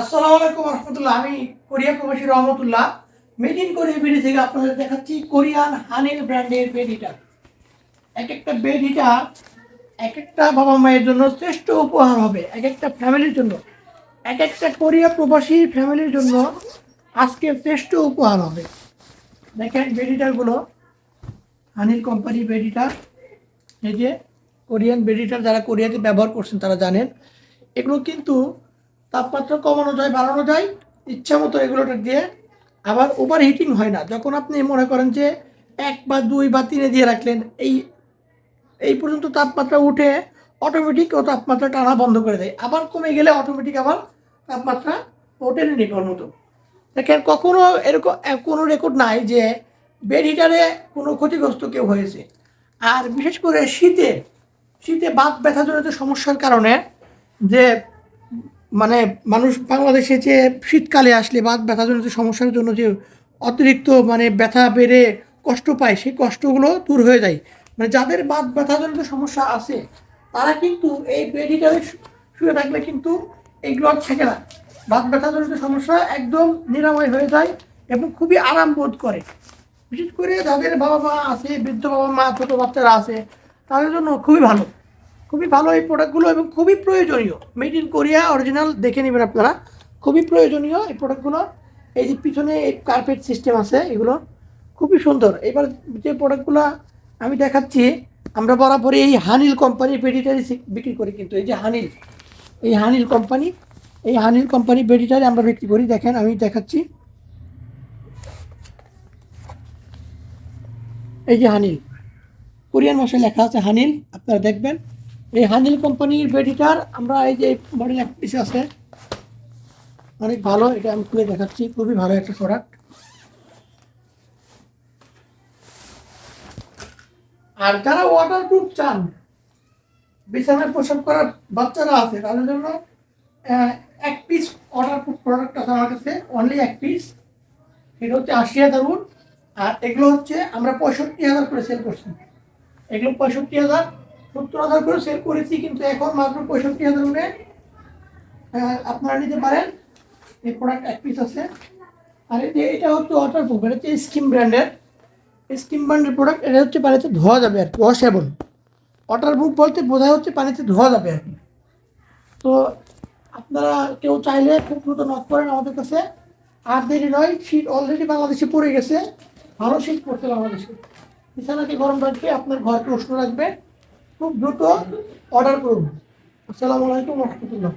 আসসালামু আলাইকুম রহমতুল্লাহ। আমি কোরিয়া প্রবাসী রহমতুল্লাহ। মেড ইন কোরিয়া বেডি থেকে আপনাদের দেখাচ্ছি কোরিয়ান হানিল ব্র্যান্ডের বেড হিটার এক একটা বেড হিটার এক একটা বাবা মায়ের জন্য শ্রেষ্ঠ উপহার হবে এক একটা ফ্যামিলির জন্য। এক একটা কোরিয়া প্রবাসী ফ্যামিলির জন্য আজকে শ্রেষ্ঠ উপহার হবে। দেখেন বেড হিটারগুলো হানিল কোম্পানি বেড হিটার এই যে কোরিয়ান বেড হিটার যারা কোরিয়াতে ব্যবহার করছেন তারা জানেন। এগুলো কিন্তু তাপমাত্রা কমানো যায়, বাড়ানো যায়, ইচ্ছা মতো এগুলোটা দিয়ে আবার ওভার হিটিং হয় না। যখন আপনি মনে করেন যে এক বা দুই বা তিনে দিয়ে রাখলেন, এই এই পর্যন্ত তাপমাত্রা উঠে অটোমেটিক ও তাপমাত্রা টানা বন্ধ করে দেয়। আবার কমে গেলে অটোমেটিক আবার তাপমাত্রা ওঠে নিকর মতো। দেখেন, কখনো এরকম কোনো রেকর্ড নাই যে বেড হিটারে কোনো ক্ষতিগ্রস্ত কেউ হয়েছে। আর বিশেষ করে শীতে শীতে বাত ব্যথাজনিত সমস্যার কারণে যে মানে মানুষ বাংলাদেশে যে শীতকালে আসলে বাত ব্যথাজনিত সমস্যার জন্য যে অতিরিক্ত মানে ব্যথা বেড়ে কষ্ট পায়, সেই কষ্টগুলো দূর হয়ে যায়। মানে যাদের বাত ব্যথাজনিত সমস্যা আছে, তারা কিন্তু এই বেড হিটারে শু- শুয়ে থাকলে কিন্তু এইগুলো আর থাকে না। বাত ব্যথাজনিত সমস্যা একদম নিরাময় হয়ে যায় এবং খুবই আরাম বোধ করে। বিশেষ করে যাদের বাবা মা আছে, বৃদ্ধ বাবা মা ছোটো বাচ্চারা আছে, তাদের জন্য খুবই ভালো। খুবই ভালো এই প্রোডাক্টগুলো এবং খুবই প্রয়োজনীয়। মেড ইন কোরিয়া অরিজিনাল দেখে নেবেন আপনারা। খুবই প্রয়োজনীয় এই প্রোডাক্টগুলো এই যে পিছনে এই কার্পেট সিস্টেম আছে, এগুলো খুবই সুন্দর। এবার যে প্রোডাক্টগুলো আমি দেখাচ্ছি, আমরা বরাবরই এই হানিল কোম্পানির বেডিটারি বিক্রি করি কিন্তু। এই যে হানিল এই হানিল কোম্পানি এই হানিল কোম্পানি বেডিটারি আমরা বিক্রি করি। দেখেন, আমি দেখাচ্ছি। এই যে হানিল কোরিয়ান ভাষায় লেখা আছে হানিল আপনারা দেখবেন। এই হানিল কোম্পানির বেডিটার আমরা এই যে মডেল এক পিস আছে, অনেক ভালো, এটা আমি খুলে দেখাচ্ছি, খুবই ভালো একটা প্রোডাক্ট আর যারা ওয়াটার প্রুফ চান, বিছানায় প্রসব করার বাচ্চারা আছে, তাদের জন্য এক পিস ওয়াটার প্রুফ প্রোডাক্ট আছে আমার কাছে অনলি এক পিস সেটা হচ্ছে আশি হাজার উড আর এগুলো হচ্ছে আমরা পঁয়ষট্টি হাজার করে সেল করছি। এগুলো পঁয়ষট্টি হাজার সত্তর হাজার করে সেল করেছি, কিন্তু এখন মাত্র পঁয়ষট্টি হাজার উঠে আপনারা নিতে পারেন। এই প্রোডাক্ট এক পিস আছে। আর যে এটা হচ্ছে ওয়াটার প্রুফ এটা হচ্ছে স্কিম ব্র্যান্ডের স্কিম ব্র্যান্ডের প্রোডাক্ট এটা হচ্ছে পানিতে ধোয়া যাবে আর কি ওয়াশেবল ওয়াটার প্রুফ বলতে বোঝা হচ্ছে পানিতে ধোয়া যাবে আর কি। তো আপনারা কেউ চাইলে খুব দ্রুত নক করেন আমাদের কাছে। আর দেরি নয়, শীত অলরেডি বাংলাদেশে পড়ে গেছে। ভালো শীত পড়ছে বাংলাদেশে। বিছানাকে গরম রাখবে, আপনার ঘরকে উষ্ণ রাখবে। খুব দ্রুত অর্ডার করুন। আসসালামু আলাইকুম রহমতুল্লাহ।